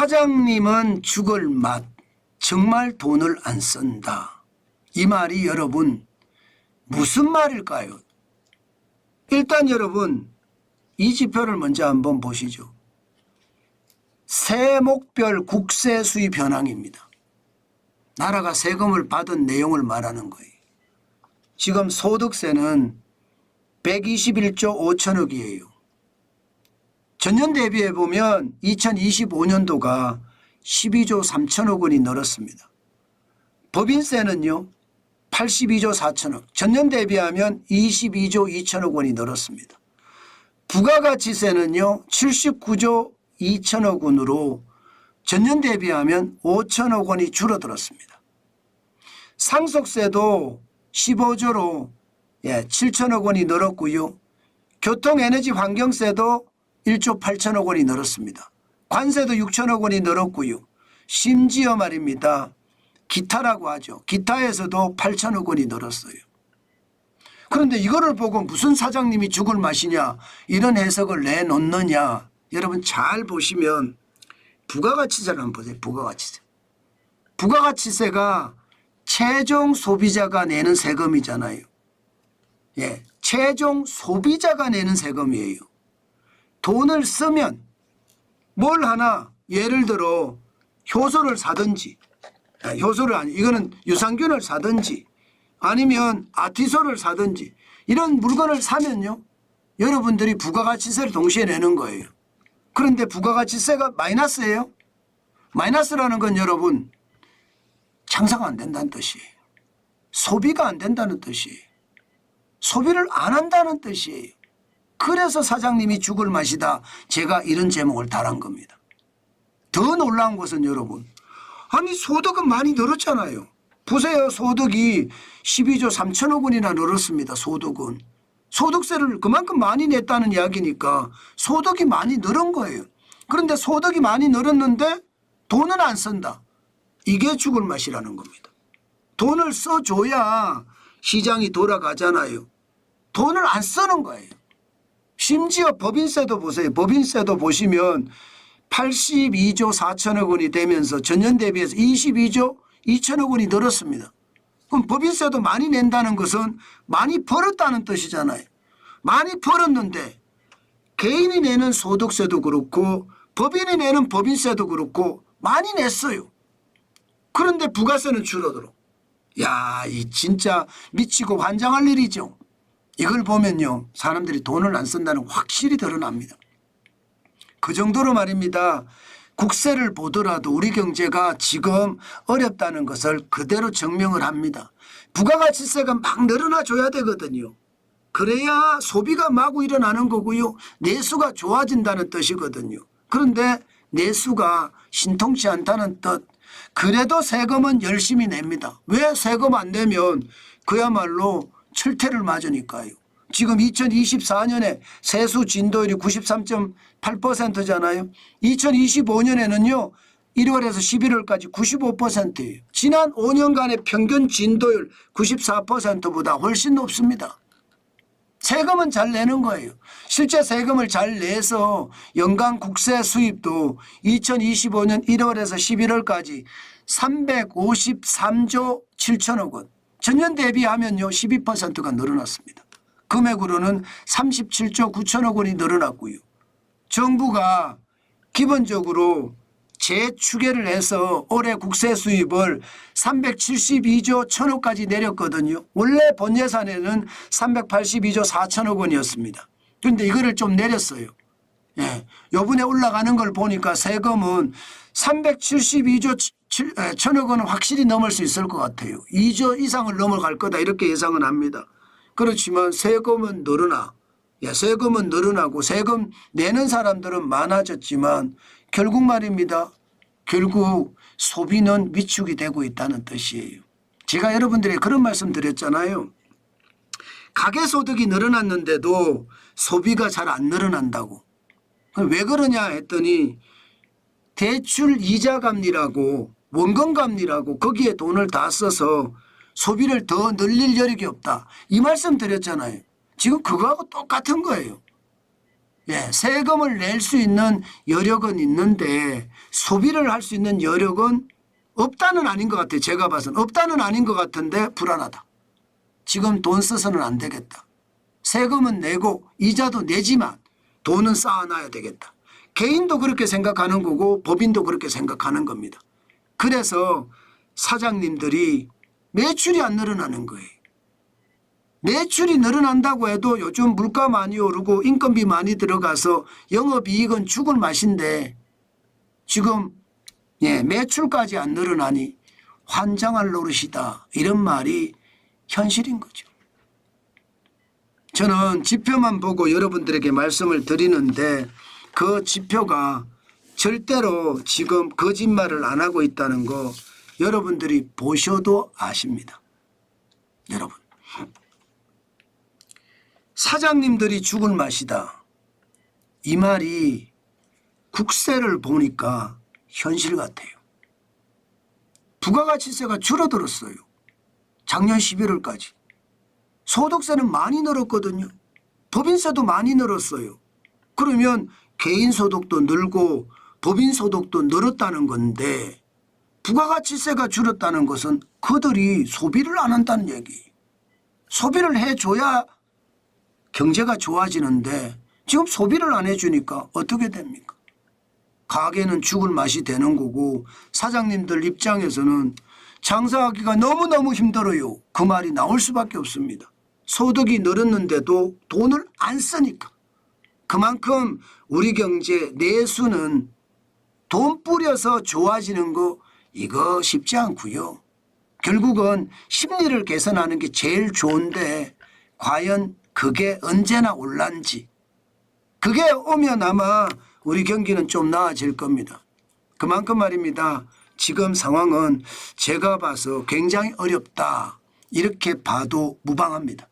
사장님은 죽을 맛 정말 돈을 안 쓴다. 이 말이 여러분 무슨 말일까요? 일단 여러분 이 지표를 먼저 한번 보시죠. 세목별 국세 수입 현황입니다. 나라가 세금을 받은 내용을 말하는 거예요. 지금 소득세는 121조 5천억이에요. 전년 대비해 보면 2025년도가 12조 3천억 원이 늘었습니다. 법인세는요 82조 4천억, 전년 대비하면 22조 2천억 원이 늘었습니다. 부가가치세는요 79조 2천억 원으로 전년 대비하면 5천억 원이 줄어들었습니다. 상속세도 15조로 예, 7천억 원이 늘었고요. 교통에너지 환경세도 1조 8천억 원이 늘었습니다. 관세도 6천억 원이 늘었고요. 심지어 말입니다. 기타라고 하죠. 기타에서도 8천억 원이 늘었어요. 그런데 이거를 보고 무슨 사장님이 죽을 맛이냐 이런 해석을 내놓느냐 여러분 잘 보시면 부가가치세를 한번 보세요. 부가가치세. 부가가치세가 최종 소비자가 내는 세금이잖아요. 예, 최종 소비자가 내는 세금이에요. 돈을 쓰면 뭘 하나 예를 들어 효소를 사든지 아, 효소를 아니 이거는 유산균을 사든지 아니면 아티소를 사든지 이런 물건을 사면요 여러분들이 부가가치세를 동시에 내는 거예요. 그런데 부가가치세가 마이너스예요. 마이너스라는 건 여러분 장사가 안 된다는 뜻이에요. 소비가 안 된다는 뜻이에요. 소비를 안 한다는 뜻이에요. 그래서 사장님이 죽을 맛이다. 제가 이런 제목을 달한 겁니다. 더 놀라운 것은 여러분 아니 소득은 많이 늘었잖아요. 보세요. 소득이 12조 3천억 원이나 늘었습니다. 소득은. 소득세를 그만큼 많이 냈다는 이야기니까 소득이 많이 늘은 거예요. 그런데 소득이 많이 늘었는데 돈은 안 쓴다. 이게 죽을 맛이라는 겁니다. 돈을 써줘야 시장이 돌아가잖아요. 돈을 안 쓰는 거예요. 심지어 법인세도 보세요. 법인세도 보시면 82조 4천억 원이 되면서 전년 대비해서 22조 2천억 원이 늘었습니다. 그럼 법인세도 많이 낸다는 것은 많이 벌었다는 뜻이잖아요. 많이 벌었는데 개인이 내는 소득세도 그렇고 법인이 내는 법인세도 그렇고 많이 냈어요. 그런데 부가세는 줄어들어. 야, 이 진짜 미치고 환장할 일이죠. 이걸 보면요. 사람들이 돈을 안 쓴다는 거 확실히 드러납니다. 그 정도로 말입니다. 국세를 보더라도 우리 경제가 지금 어렵다는 것을 그대로 증명을 합니다. 부가가치세가 막 늘어나 줘야 되거든요. 그래야 소비가 마구 일어나는 거고요. 내수가 좋아진다는 뜻이거든요. 그런데 내수가 신통치 않다는 뜻. 그래도 세금은 열심히 냅니다. 왜 세금 안 내면 그야말로 철퇴를 맞으니까요. 지금 2024년에 세수 진도율이 93.8%잖아요. 2025년에는요. 1월에서 11월까지 95%예요. 지난 5년간의 평균 진도율 94%보다 훨씬 높습니다. 세금은 잘 내는 거예요. 실제 세금을 잘 내서 연간 국세 수입도 2025년 1월에서 11월까지 353조 7천억 원. 전년 대비하면요 12%가 늘어났습니다. 금액으로는 37조 9천억 원이 늘어났고요. 정부가 기본적으로 재추계를 해서 올해 국세 수입을 372조 1천억까지 내렸거든요. 원래 본 예산에는 382조 4천억 원이었습니다. 그런데 이거를 좀 내렸어요. 예. 요번에 올라가는 걸 보니까 세금은 372조 7, 천억 원은 확실히 넘을 수 있을 것 같아요. 2조 이상을 넘어갈 거다 이렇게 예상은 합니다. 그렇지만 세금은 늘어나. 예, 세금은 늘어나고 세금 내는 사람들은 많아졌지만 결국 말입니다. 결국 소비는 위축이 되고 있다는 뜻이에요. 제가 여러분들의 그런 말씀 드렸잖아요. 가계소득이 늘어났는데도 소비가 잘 안 늘어난다고. 왜 그러냐 했더니 대출 이자 감리라고 원금 감리라고 거기에 돈을 다 써서 소비를 더 늘릴 여력이 없다. 이 말씀 드렸잖아요. 지금 그거하고 똑같은 거예요. 예, 세금을 낼 수 있는 여력은 있는데 소비를 할 수 있는 여력은 없다는 아닌 것 같아요. 제가 봐서는 없다는 아닌 것 같은데 불안하다. 지금 돈 써서는 안 되겠다. 세금은 내고 이자도 내지만 돈은 쌓아놔야 되겠다. 개인도 그렇게 생각하는 거고 법인도 그렇게 생각하는 겁니다. 그래서 사장님들이 매출이 안 늘어나는 거예요. 매출이 늘어난다고 해도 요즘 물가 많이 오르고 인건비 많이 들어가서 영업이익은 죽을 맛인데 지금 예, 매출까지 안 늘어나니 환장할 노릇이다. 이런 말이 현실인 거죠. 저는 지표만 보고 여러분들에게 말씀을 드리는데 그 지표가 절대로 지금 거짓말을 안 하고 있다는 거 여러분들이 보셔도 아십니다. 여러분. 사장님들이 죽을 맛이다. 이 말이 국세를 보니까 현실 같아요. 부가가치세가 줄어들었어요. 작년 11월까지. 소득세는 많이 늘었거든요. 법인세도 많이 늘었어요. 그러면 개인 소득도 늘고 법인 소득도 늘었다는 건데 부가가치세가 줄었다는 것은 그들이 소비를 안 한다는 얘기. 소비를 해줘야 경제가 좋아지는데 지금 소비를 안 해주니까 어떻게 됩니까? 가게는 죽을 맛이 되는 거고 사장님들 입장에서는 장사하기가 너무너무 힘들어요. 그 말이 나올 수밖에 없습니다. 소득이 늘었는데도 돈을 안 쓰니까. 그만큼 우리 경제 내수는 돈 뿌려서 좋아지는 거 이거 쉽지 않고요. 결국은 심리를 개선하는 게 제일 좋은데 과연 그게 언제나 올란지 그게 오면 아마 우리 경기는 좀 나아질 겁니다. 그만큼 말입니다. 지금 상황은 제가 봐서 굉장히 어렵다. 이렇게 봐도 무방합니다.